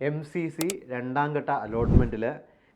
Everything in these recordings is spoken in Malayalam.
എം സി സി രണ്ടാം ഘട്ട അലോട്ട്മെന്റിൽ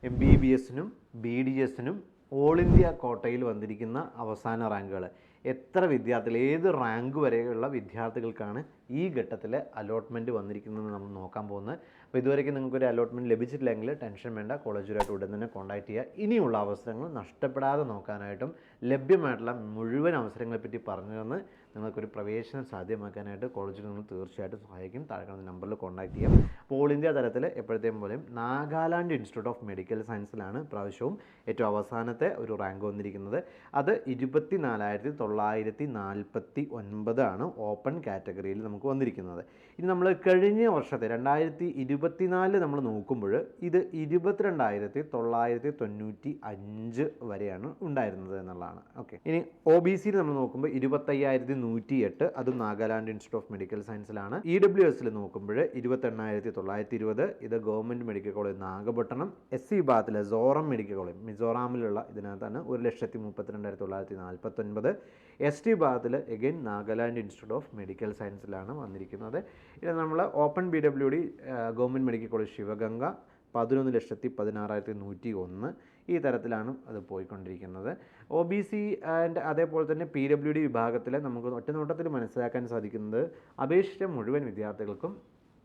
എം ബി ബി എസിനും ബി ഡി എസിനും ഓൾ ഇന്ത്യ കോട്ടയിൽ വന്നിരിക്കുന്ന അവസാന റാങ്കുകൾ എത്ര വിദ്യാർത്ഥികൾ ഏത് റാങ്ക് വരെയുള്ള വിദ്യാർത്ഥികൾക്കാണ് ഈ ഘട്ടത്തിൽ അലോട്ട്മെന്റ് വന്നിരിക്കുന്നത് നമ്മൾ നോക്കാൻ പോകുന്നത്. അപ്പോൾ ഇതുവരെയ്ക്കും നിങ്ങൾക്കൊരു അലോട്ട്മെന്റ് ലഭിച്ചിട്ടില്ലെങ്കിൽ ടെൻഷൻ വേണ്ട. കോളേജുമായിട്ട് ഉടൻ തന്നെ കോൺടാക്ട് ചെയ്യുക. ഇനിയുള്ള അവസരങ്ങൾ നഷ്ടപ്പെടാതെ നോക്കാനായിട്ടും ലഭ്യമായിട്ടുള്ള മുഴുവൻ അവസരങ്ങളെപ്പറ്റി പറഞ്ഞു തന്ന് നിങ്ങൾക്കൊരു പ്രവേശനം സാധ്യമാക്കാനായിട്ട് കോളേജിൽ നിങ്ങൾ തീർച്ചയായിട്ടും സഹായിക്കും. താഴെ കാണുന്ന നമ്പറിൽ കോൺടാക്ട് ചെയ്യാം. അപ്പോൾ ഓൾ ഇന്ത്യ തലത്തിൽ എപ്പോഴത്തെയും പോലെയും നാഗാലാൻഡ് ഇൻസ്റ്റിറ്റ്യൂട്ട് ഓഫ് മെഡിക്കൽ സയൻസിലാണ് പ്രാവശ്യവും ഏറ്റവും അവസാനത്തെ ഒരു റാങ്ക് വന്നിരിക്കുന്നത്. അത് ഇരുപത്തി നാലായിരത്തി തൊള്ളായിരത്തി നാൽപ്പത്തി ഒൻപതാണ് ഓപ്പൺ കാറ്റഗറിയിൽ നമുക്ക് വന്നിരിക്കുന്നത്. ഇനി നമ്മൾ കഴിഞ്ഞ വർഷത്തെ രണ്ടായിരത്തി ഇരുപത്തിനാലിൽ നമ്മൾ നോക്കുമ്പോൾ ഇത് ഇരുപത്തിരണ്ടായിരത്തി തൊള്ളായിരത്തി തൊണ്ണൂറ്റി അഞ്ച് വരെയാണ് ഉണ്ടായിരുന്നത് എന്നുള്ളതാണ്. ഓക്കെ. ഇനി ഒ ബി സിയിൽ നമ്മൾ നോക്കുമ്പോൾ ഇരുപത്തയ്യായിരത്തി നൂറ്റി എട്ട് അതും നാഗാലാൻഡ് ഇൻസ്റ്റിറ്റ്യൂട്ട് ഓഫ് മെഡിക്കൽ സയൻസിലാണ്. ഇ ഡബ്ല്യു എസിൽ നോക്കുമ്പോൾ ഇരുപത്തെണ്ണായിരത്തി തൊള്ളായിരത്തി ഇരുപത് ഇത് government medical college Nagapattinam S C വിഭാഗത്തിലെ സോറം മെഡിക്കൽ കോളേജ് മിസോറാമിലുള്ള ഇതിനകത്താണ് ഒരു ലക്ഷത്തി മുപ്പത്തിരണ്ടായിരത്തി തൊള്ളായിരത്തി നാൽപ്പത്തൊൻപത് എസ് ടി വിഭാഗത്തിൽ again Nagaland institute of medical സയൻസിലാണ് വന്നിരിക്കുന്നത്. ഇത് നമ്മൾ open B W D government medical college Sivaganga പതിനൊന്ന് ലക്ഷത്തി പതിനാറായിരത്തി നൂറ്റി ഒന്ന് ഈ തരത്തിലാണ് അത് പോയിക്കൊണ്ടിരിക്കുന്നത്. ഒ ബി സി ആൻഡ് അതേപോലെ തന്നെ പി ഡബ്ല്യു ഡി വിഭാഗത്തിൽ നമുക്ക് ഒറ്റനോട്ടത്തിൽ മനസ്സിലാക്കാൻ സാധിക്കുന്നത് അപേക്ഷിച്ച മുഴുവൻ വിദ്യാർത്ഥികൾക്കും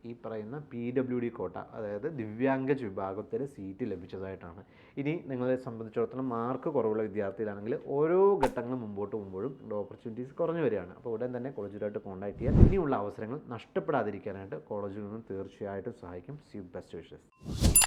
ഈ പറയുന്ന പി ഡബ്ല്യു ഡി കോട്ട അതായത് ദിവ്യാംഗജ് വിഭാഗത്തിൽ സീറ്റ് ലഭിച്ചതായിട്ടാണ്. ഇനി നിങ്ങളെ സംബന്ധിച്ചിടത്തോളം മാർക്ക് കുറവുള്ള വിദ്യാർത്ഥികളാണെങ്കിൽ ഓരോ ഘട്ടങ്ങളും മുമ്പോട്ട് പോകുമ്പോഴും ഓപ്പർച്യൂണിറ്റീസ് കുറഞ്ഞു വരികയാണ്. അപ്പോൾ ഉടൻ തന്നെ കോളേജുകളായിട്ട് കോൺടാക്ട് ചെയ്യുക ഇനിയുള്ള അവസരങ്ങൾ നഷ്ടപ്പെടാതിരിക്കാനായിട്ട് കോളേജിൽ നിന്നും തീർച്ചയായിട്ടും സഹായിക്കും. C best wishes